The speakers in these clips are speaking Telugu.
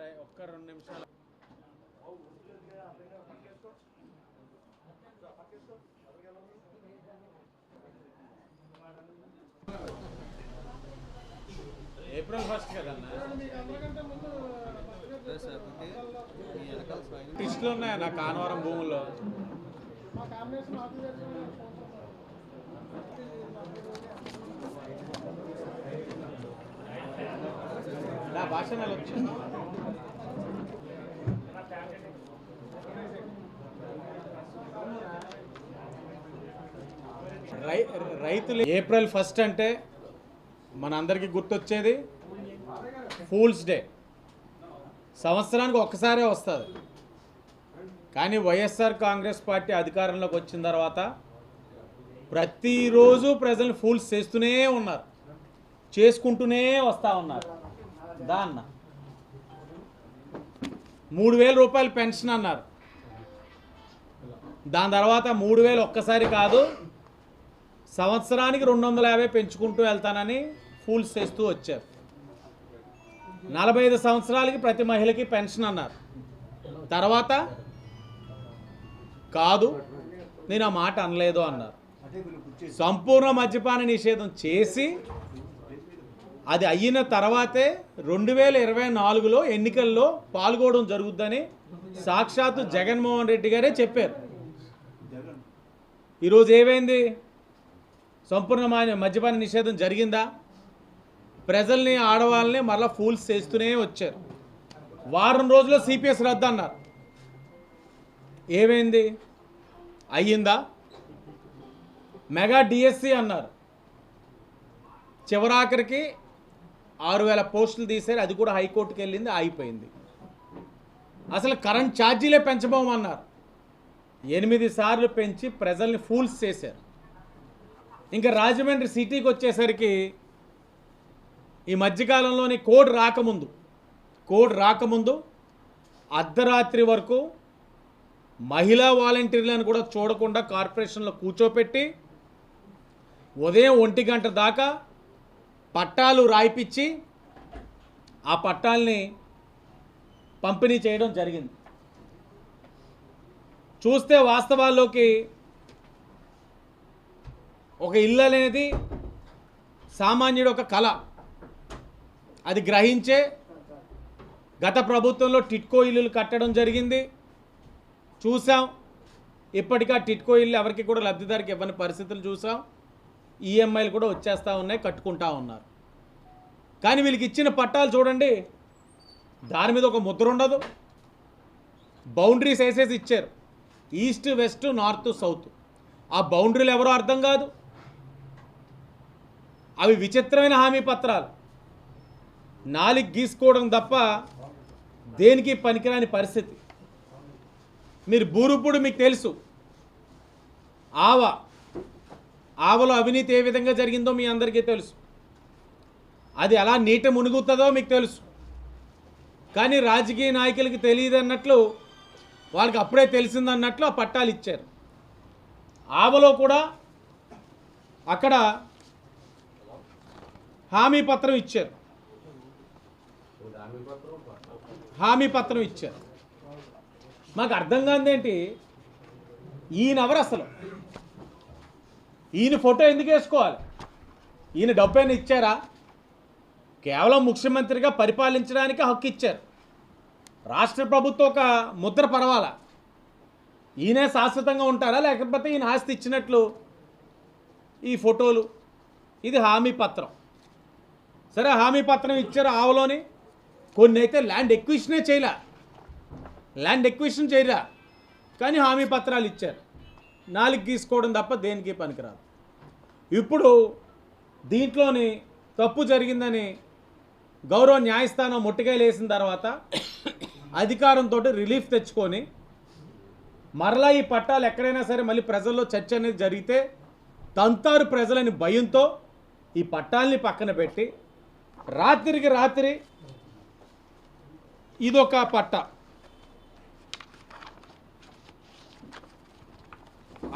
ఒక్క రై- ఒక్క రెండు నిమిషాలు. ఏప్రిల్ ఫస్ట్ కదన్నా టిస్టులు ఉన్నాయా నా కానవరం భూముల్లో? నా భాషణాలు వచ్చాయి రై రైతులు ఏప్రిల్ ఫస్ట్ అంటే మనందరికీ గుర్తొచ్చేది ఫూల్స్ డే. సంవత్సరానికి ఒక్కసారే వస్తుంది. కానీ వైఎస్ఆర్ కాంగ్రెస్ పార్టీ అధికారంలోకి వచ్చిన తర్వాత ప్రతిరోజు ప్రజలు ఫూల్స్ చేస్తూనే ఉన్నారు. చేసుకుంటూనే వస్తూ ఉన్నారు. దాన్న మూడు వేల రూపాయలు పెన్షన్ అన్నారు. దాని తర్వాత మూడు వేలు ఒక్కసారి కాదు సంవత్సరానికి రెండు వందల యాభై పెంచుకుంటూ వెళ్తానని ఫూల్స్ చేస్తూ వచ్చారు. నలభై ఐదు సంవత్సరాలకి ప్రతి మహిళకి పెన్షన్ అన్నారు. తర్వాత కాదు నేను ఆ మాట అనలేదు అన్నారు. సంపూర్ణ మద్యపాన నిషేధం చేసి అది అయిన తర్వాతే రెండు వేల ఇరవై నాలుగులో ఎన్నికల్లో పాల్గొనడం జరుగుద్దని సాక్షాత్తు జగన్మోహన్ రెడ్డి గారే చెప్పారు. ఈరోజు ఏమైంది? సంపూర్ణమైన మద్యపాన నిషేధం జరిగిందా? ప్రజల్ని ఆడవాళ్ళని మరలా ఫూల్స్ చేస్తూనే వచ్చారు. వారం రోజుల్లో సిపిఎస్ రద్దు అన్నారు ఏమైంది? అయ్యిందా? మెగా డిఎస్సి అన్నారు. చివరాఖరికి ఆరు వేల పోస్టులు తీశారు. అది కూడా హైకోర్టుకి వెళ్ళింది ఆగిపోయింది. అసలు కరెంట్ ఛార్జీలే పెంచబోమన్నారు. ఎనిమిది సార్లు పెంచి ప్రజల్ని ఫూల్స్ చేశారు. ఇంకా రాజమండ్రి సిటీకి వచ్చేసరికి ఈ మధ్యకాలంలోని కోడ్ రాకముందు కోడ్ రాకముందు అర్ధరాత్రి వరకు మహిళా వాలంటీర్లను కూడా చూడకుండా కార్పొరేషన్లో కూర్చోపెట్టి ఉదయం ఒంటి గంట దాకా పట్టాలు రాయిపిచ్చి ఆ పట్టాల్ని పంపిణీ చేయడం జరిగింది. చూస్తే వాస్తవాల్లోకి ఒక ఇల్లు అనేది సామాన్యుడు ఒక కళ. అది గ్రహించే గత ప్రభుత్వంలో టిట్కో ఇల్లులు కట్టడం జరిగింది. చూసాం. ఇప్పటికా టిట్కో ఇల్లు ఎవరికి కూడా లబ్ధిదారికి ఇవ్వని పరిస్థితులు చూసాం. ఈఎంఐలు కూడా వచ్చేస్తూ ఉన్నాయి కట్టుకుంటా ఉన్నారు. కానీ వీళ్ళకి ఇచ్చిన పట్టాలు చూడండి. దాని మీద ఒక ముద్ర ఉండదు. బౌండరీస్ వేసేసి ఇచ్చారు. East west north south. ఆ బౌండరీలు ఎవరో అర్థం కాదు. అవి విచిత్రమైన హామీ పత్రాలు. నాలుగు గీసుకోవడం తప్ప దేనికి పనికిరాని పరిస్థితి. మీరు బూరుపుడు మీకు తెలుసు. ఆవ ఆవలో అవినీతి ఏ విధంగా జరిగిందో మీ అందరికీ తెలుసు. అది ఎలా నీట మునుగుతుందో మీకు తెలుసు. కానీ రాజకీయ నాయకులకి తెలియదు అన్నట్లు వాళ్ళకి అప్పుడే తెలిసిందన్నట్లు ఆ పట్టాలు ఇచ్చారు. ఆవలో కూడా అక్కడ హామీ పత్రం ఇచ్చారు. హామీ పత్రం ఇచ్చారు. మాకు అర్థం కాదేంటి ఈయన ఎవరు అసలు? ఈయన ఫోటో ఎందుకు వేసుకోవాలి? ఈయన డబ్బైనా ఇచ్చారా? కేవలం ముఖ్యమంత్రిగా పరిపాలించడానికి హక్కు ఇచ్చారు. రాష్ట్ర ప్రభుత్వం ఒక ముద్ర పర్వాలా? ఈయనే శాశ్వతంగా ఉంటారా లేకపోతే ఈయన ఆస్తి ఇచ్చినట్లు? ఈ ఫోటోలు ఇది హామీ పత్రం సరే హామీ పత్రం ఇచ్చారు ఆవలోని? కొన్ని అయితే ల్యాండ్ ఎక్విషనే చేయలే. ల్యాండ్ ఎక్విషన్ చేయరా? కానీ హామీ పత్రాలు ఇచ్చారు. నాలుగు గీసుకోవడం తప్ప దేనికి పనికిరాదు. ఇప్పుడు దీంట్లోని తప్పు జరిగిందని గౌరవ న్యాయస్థానం ముట్టికాయలు తర్వాత అధికారంతో రిలీఫ్ తెచ్చుకొని మరలా ఈ పట్టాలు ఎక్కడైనా సరే మళ్ళీ ప్రజల్లో చర్చ అనేది జరిగితే తంతారు ప్రజలని భయంతో ఈ పట్టాల్ని పక్కన పెట్టి రాత్రికి రాత్రి ఇదొక పట్ట.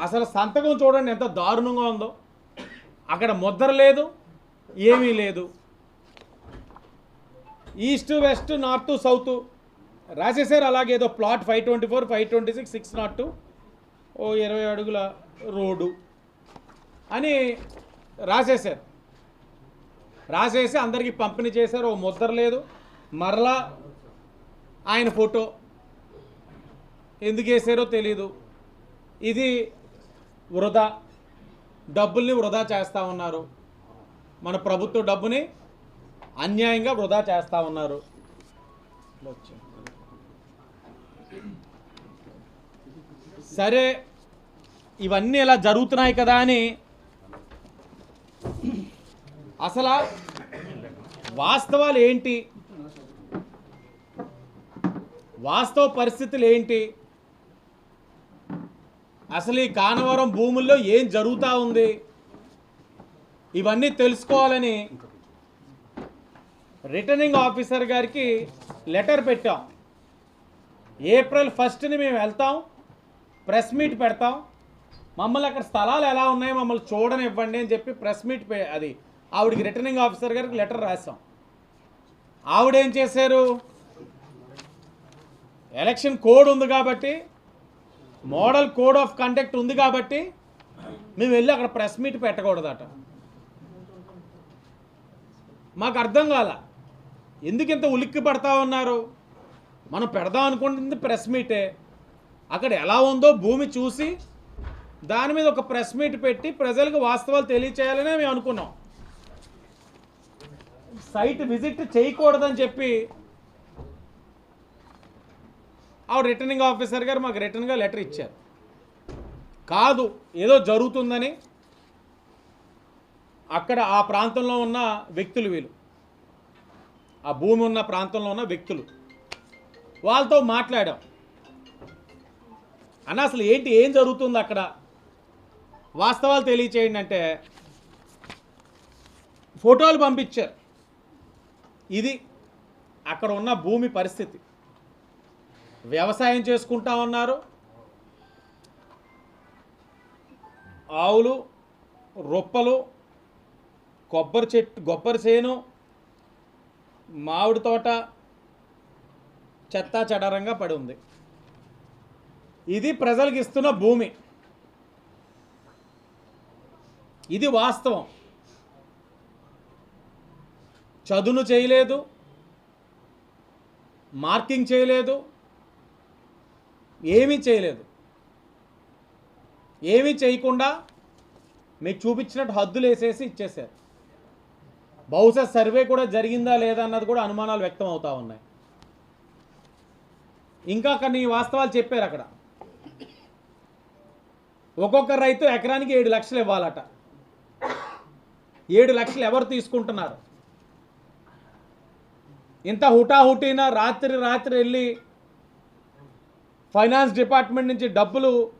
అసలు సంతకం చూడండి ఎంత దారుణంగా ఉందో. అక్కడ ముద్ర లేదు ఏమీ లేదు. ఈస్ట్ వెస్ట్ నార్త్ సౌత్ రాసేసారు అలాగే ఏదో plot five twenty four five twenty six six not two. ఓ ఇరవై అడుగుల రోడ్డు అని రాసేసారు రాసేసి అందరికీ పంపిణీ చేశారు ఓ ముద్ర లేదు. మరలా ఆయన ఫోటో ఎందుకు వేసారో తెలీదు. ఇది వృధా. డబ్బుల్ని వృధా చేస్తూ ఉన్నారు. మన ప్రభుత్వ డబ్బుని అన్యాయంగా వృధా చేస్తూ ఉన్నారు. సరే ఇవన్నీ ఇలా జరుగుతున్నాయి కదా అని అసలు వాస్తవాలు ఏంటి? వాస్తవ పరిస్థితులు ఏంటి? అసలు ఈ కానవరం భూముల్లో ఏం జరుగుతూ ఉంది? ఇవన్నీ తెలుసుకోవాలని రిటర్నింగ్ ఆఫీసర్ గారికి లెటర్ పెట్టాం. ఏప్రిల్ ఫస్ట్ని మేము వెళ్తాం ప్రెస్ మీట్ పెడతాం. మమ్మల్ని అక్కడ స్థలాలు ఎలా ఉన్నాయో మమ్మల్ని చూడనివ్వండి అని చెప్పి ప్రెస్ మీట్ అది ఆవిడికి రిటర్నింగ్ ఆఫీసర్ గారికి లెటర్ రాసాం ఆవిడేం చేశారు? ఎలక్షన్ కోడ్ ఉంది కాబట్టి మోడల్ కోడ్ ఆఫ్ కండక్ట్ ఉంది కాబట్టి మేము వెళ్ళి అక్కడ ప్రెస్ మీట్ పెట్టకూడదట. మాకు అర్థం కాల. ఎందుకు ఇంత ఉలిక్కి పడతా ఉన్నారు? మనం పెడదాం అనుకుంటుంది ప్రెస్ మీటే అక్కడ ఎలా ఉందో భూమి చూసి దాని మీద ఒక ప్రెస్ మీట్ పెట్టి ప్రజలకు వాస్తవాలు తెలియచేయాలనే మేము అనుకున్నాం. సైట్ విజిట్ చేయకూడదని చెప్పి ఆవిడ రిటర్నింగ్ ఆఫీసర్ గారు మాకు రిటర్న్గా లెటర్ ఇచ్చారు. కాదు ఏదో జరుగుతుందని అక్కడ ఆ ప్రాంతంలో ఉన్న వ్యక్తులు వీళ్ళు. ఆ భూమి ఉన్న ప్రాంతంలో ఉన్న వ్యక్తులు. వాళ్ళతో మాట్లాడాం. అన్న అసలు ఏంటి ఏం జరుగుతుంది అక్కడ? వాస్తవాలు తెలియచేయండి అంటే ఫోటోలు పంపించారు. ఇది అక్కడ ఉన్న భూమి పరిస్థితి. వ్యవసాయం చేసుకుంటా ఉన్నారు ఆవులు రొప్పలు కొబ్బరి చెట్టు కొబ్బరి చేను మామిడి తోట చెత్తా చెడారంగా పడి ఉంది. ఇది ప్రజలకు ఇస్తున్న భూమి. ఇది వాస్తవం. చదును చేయలేదు మార్కింగ్ చేయలేదు ఏమీ చేయలేదు. ఏమీ చేయకుండా మీకు చూపించినట్టు హద్దులు వేసేసి ఇచ్చేశారు. బహుశా సర్వే కూడా జరిగిందా లేదా అన్నది కూడా అనుమానాలు వ్యక్తం అవుతూ ఉన్నాయి. ఇంకా కొన్ని వాస్తవాలు చెప్పారు అక్కడ. ఒక్కొక్క రైతు ఎకరానికి ఏడు లక్షలు ఇవ్వాలట. ఏడు లక్షలు ఎవరు తీసుకుంటున్నారు? ఇంత హుటాహుటీన రాత్రి రాత్రి వెళ్ళి ఫైనాన్స్ డిపార్ట్మెంట్ నుంచి డబ్బులు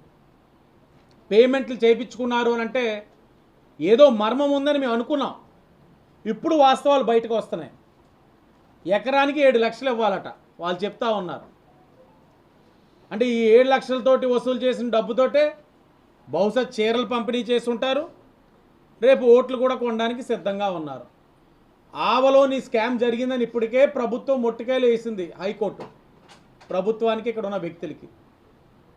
పేమెంట్లు చేయించుకున్నారు అని అంటే ఏదో మర్మం ఉందని మేము అనుకున్నాం. ఇప్పుడు వాస్తవాలు బయటకు వస్తున్నాయి. ఎకరానికి ఏడు లక్షలు ఇవ్వాలట. వాళ్ళు చెప్తా ఉన్నారు. అంటే ఈ ఏడు లక్షలతోటి వసూలు చేసిన డబ్బుతోటే బహుశా చీరలు పంపిణీ చేసి ఉంటారు. రేపు ఓట్లు కూడా కొనడానికి సిద్ధంగా ఉన్నారు. ఆవలోని స్కామ్ జరిగిందని ఇప్పటికే ప్రభుత్వం మొట్టికాయలు వేసింది హైకోర్టు. ప్రభుత్వానికి ఇక్కడ ఉన్న వ్యక్తులకి.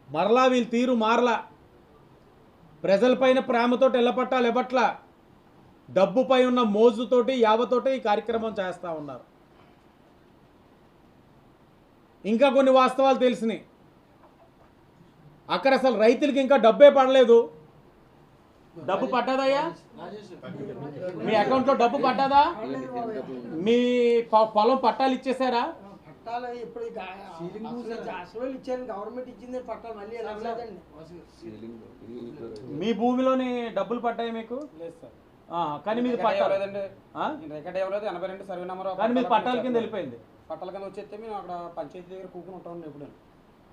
మరలా వీళ్ళు తీరు మారలా. ప్రజలపైన ప్రేమతోటి ఎల్లపట్టాలు ఇవ్వట్లా. డబ్బుపై ఉన్న మోజుతోటి యావతోటి ఈ కార్యక్రమం చేస్తూ ఉన్నారు. ఇంకా కొన్ని వాస్తవాలు తెలిసినాయి. అక్కడ అసలు రైతులకి ఇంకా డబ్బే పడలేదు. డబ్బు పడ్డదయ్యా? మీ అకౌంట్లో డబ్బు పడ్డదా? మీ పొలం పట్టాలు ఇచ్చేసారా? పట్టాలు ఇప్పుడు ఇక అసలు ఇచ్చారు గవర్నమెంట్ ఇచ్చింది పట్టాలు మళ్ళీ మీ భూమిలోని డబ్బులు పడ్డాయి మీకు? ఆ, కానీ ఆ? రికార్డ్ ఇవ్వలేదు ఎనభై రెండు సర్వే నెంబర్ కానీ మీకు పట్టాల కింద వెళ్ళిపోయింది. పట్టాల కింద వచ్చేస్తే మేము అక్కడ పంచాయతీ దగ్గర కూకుని ఉంటాం ఎప్పుడు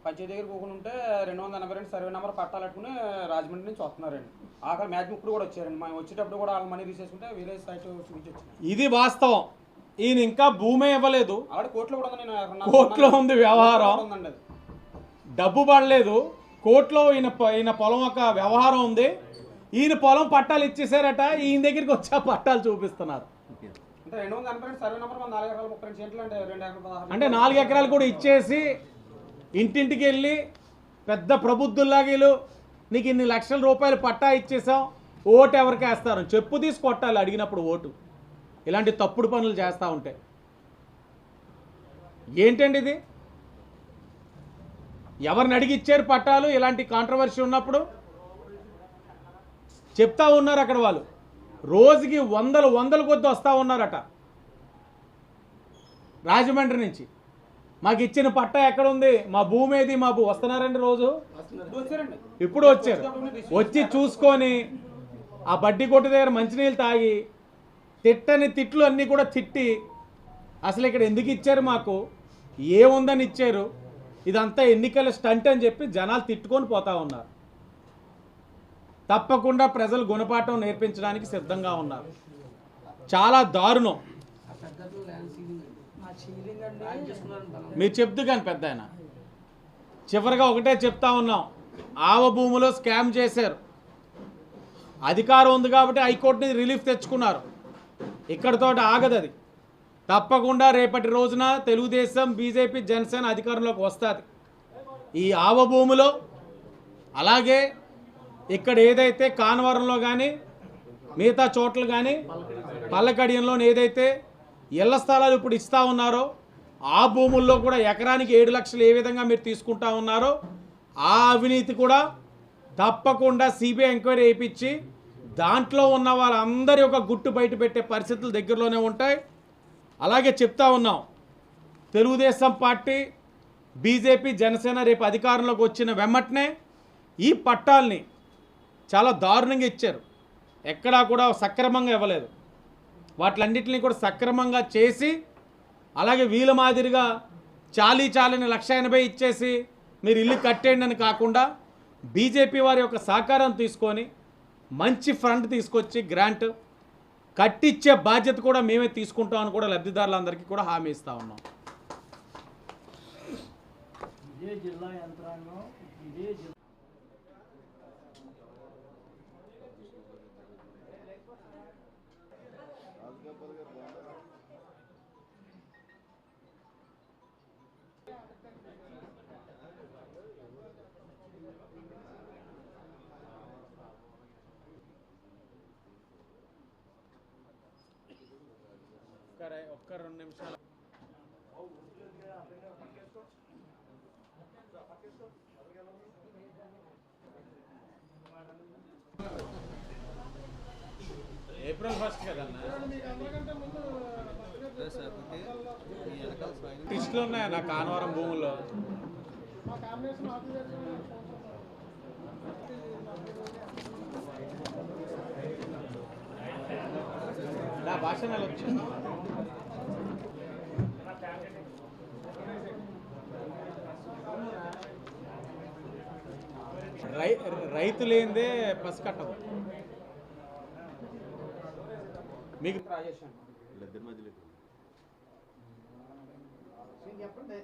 పంచాయతీ దగ్గర కూకుని ఉంటే రెండు వందల ఎనభై రెండు సర్వే నెంబర్ పట్టాలు పెట్టుకుని రాజమండ్రి నుంచి వస్తున్నారండి. ఆఖరి మ్యాచ్ ఇప్పుడు కూడా వచ్చారండి. మేము వచ్చేటప్పుడు కూడా వాళ్ళ మనీ తీసేసుకుంటే వేరే సైట్ చూపించి ఇది వాస్తవం. ఈయన ఇంకా భూమే ఇవ్వలేదు. ఆవిడ కోర్టులో కూడా ఉంది నేను కోర్టులో ఉంది వ్యవహారం. డబ్బు పడలేదు. కోర్టులో ఈయన ఈయన పొలం ఒక వ్యవహారం ఉంది. ఈయన పొలం పట్టాలు ఇచ్చేసారట. ఈయన దగ్గరికి వచ్చి పట్టాలు చూపిస్తున్నారు. అంటే అంటే రెండు వందల ఎనభై రెండు సర్వే నెంబర్ మన నాలుగు ఎకరాల ముప్పై రెండు సెంట్లు అంటే రెండు ఎకరాల పదహారు అంటే నాలుగు ఎకరాలు కూడా ఇచ్చేసి ఇంటింటికి వెళ్ళి పెద్ద ప్రబుద్ధుల్లాగీలు నీకు ఇన్ని లక్షల రూపాయలు పట్టా ఇచ్చేసాం. ఓటు ఎవరికి వేస్తారు? చెప్పు తీసి కొట్టాలి అడిగినప్పుడు ఓటు. ఇలాంటి తప్పుడు పనులు చేస్తూ ఉంటాయి ఏంటండి ఇది? ఎవరిని అడిగి ఇచ్చారు పట్టాలు? ఇలాంటి కాంట్రవర్సీ ఉన్నప్పుడు? చెప్తా ఉన్నారు అక్కడ వాళ్ళు. రోజుకి వందలు వందల కొద్ది వస్తూ ఉన్నారట. రాజమండ్రి నుంచి. మాకు ఇచ్చిన పట్టా ఎక్కడ ఉంది మా భూమి ఏది మా భూ వస్తున్నారండి. రోజు ఇప్పుడు వచ్చారు. వచ్చి చూసుకొని ఆ బడ్డీ కొట్టు దగ్గర మంచినీళ్ళు తాగి తిట్టని తిట్లు అన్నీ కూడా తిట్టి అసలు ఇక్కడ ఎందుకు ఇచ్చారు మాకు? ఏముందని ఇచ్చారు? ఇదంతా ఎన్నికల స్టంట్ అని చెప్పి జనాలు తిట్టుకొని పోతా ఉన్నారు. తప్పకుండా ప్రజలు గుణపాఠం నేర్పించడానికి సిద్ధంగా ఉన్నారు. చాలా దారుణం. మీరు చెప్తూ కానీ పెద్ద ఆయన. చివరిగా ఒకటే చెప్తా ఉన్నాం. ఆవ భూమిలో స్కామ్ చేశారు. అధికారం ఉంది కాబట్టి హైకోర్టుని రిలీఫ్ తెచ్చుకున్నారు. ఇక్కడితో ఆగదు అది. తప్పకుండా రేపటి రోజున తెలుగుదేశం బీజేపీ జనసేన అధికారంలోకి వస్తుంది. ఈ ఆవ భూమిలో అలాగే ఇక్కడ ఏదైతే కానవరంలో కానీ మిగతా చోట్ల కానీ పల్లకడియంలో ఏదైతే ఇళ్ళ స్థలాలు ఇప్పుడు ఇస్తూ ఉన్నారో ఆ భూముల్లో కూడా ఎకరానికి ఏడు లక్షలు ఏ విధంగా మీరు తీసుకుంటా ఉన్నారో ఆ అవినీతి కూడా తప్పకుండా సిబిఐ ఎంక్వైరీ వేయించి దాంట్లో ఉన్న వాళ్ళందరి యొక్క గుట్టు బయట పెట్టే పరిస్థితులు దగ్గరలోనే ఉంటాయి. అలాగే చెప్తా ఉన్నాం తెలుగుదేశం పార్టీ బీజేపీ జనసేన రేపు అధికారంలోకి వచ్చిన వెమ్మటనే ఈ పట్టాల్ని చాలా దారుణంగా ఇచ్చారు. ఎక్కడా కూడా సక్రమంగా ఇవ్వలేదు. వాటిలన్నింటినీ కూడా సక్రమంగా చేసి అలాగే వీల మాదిరిగా చాలీ చాలని లక్ష ఎనభై ఇచ్చేసి మీరు ఇల్లు కట్టేయండి అని కాకుండా బీజేపీ వారి యొక్క సహకారం తీసుకొని మంచి ఫ్రంట్ తీసుకొచ్చి గ్రాంట్ కట్టిచ్చే బాధ్యత కూడా మేమే తీసుకుంటామని కూడా లబ్ధిదారులందరికీ కూడా హామీ ఇస్తూ ఉన్నాం. ఇదే జిల్లా యంత్రాంగం ఇదే జిల్లా ఒక్క రెండు నిమిషాలు. ఏప్రిల్ ఫస్ట్ కదన్నా? టిస్టులు ఉన్నాయా నా కానవరం భూముల్లో? నా భాష నెలొచ్చు రై రైతు లేనిదే పసి కట్టదు మీకు చెప్పండి.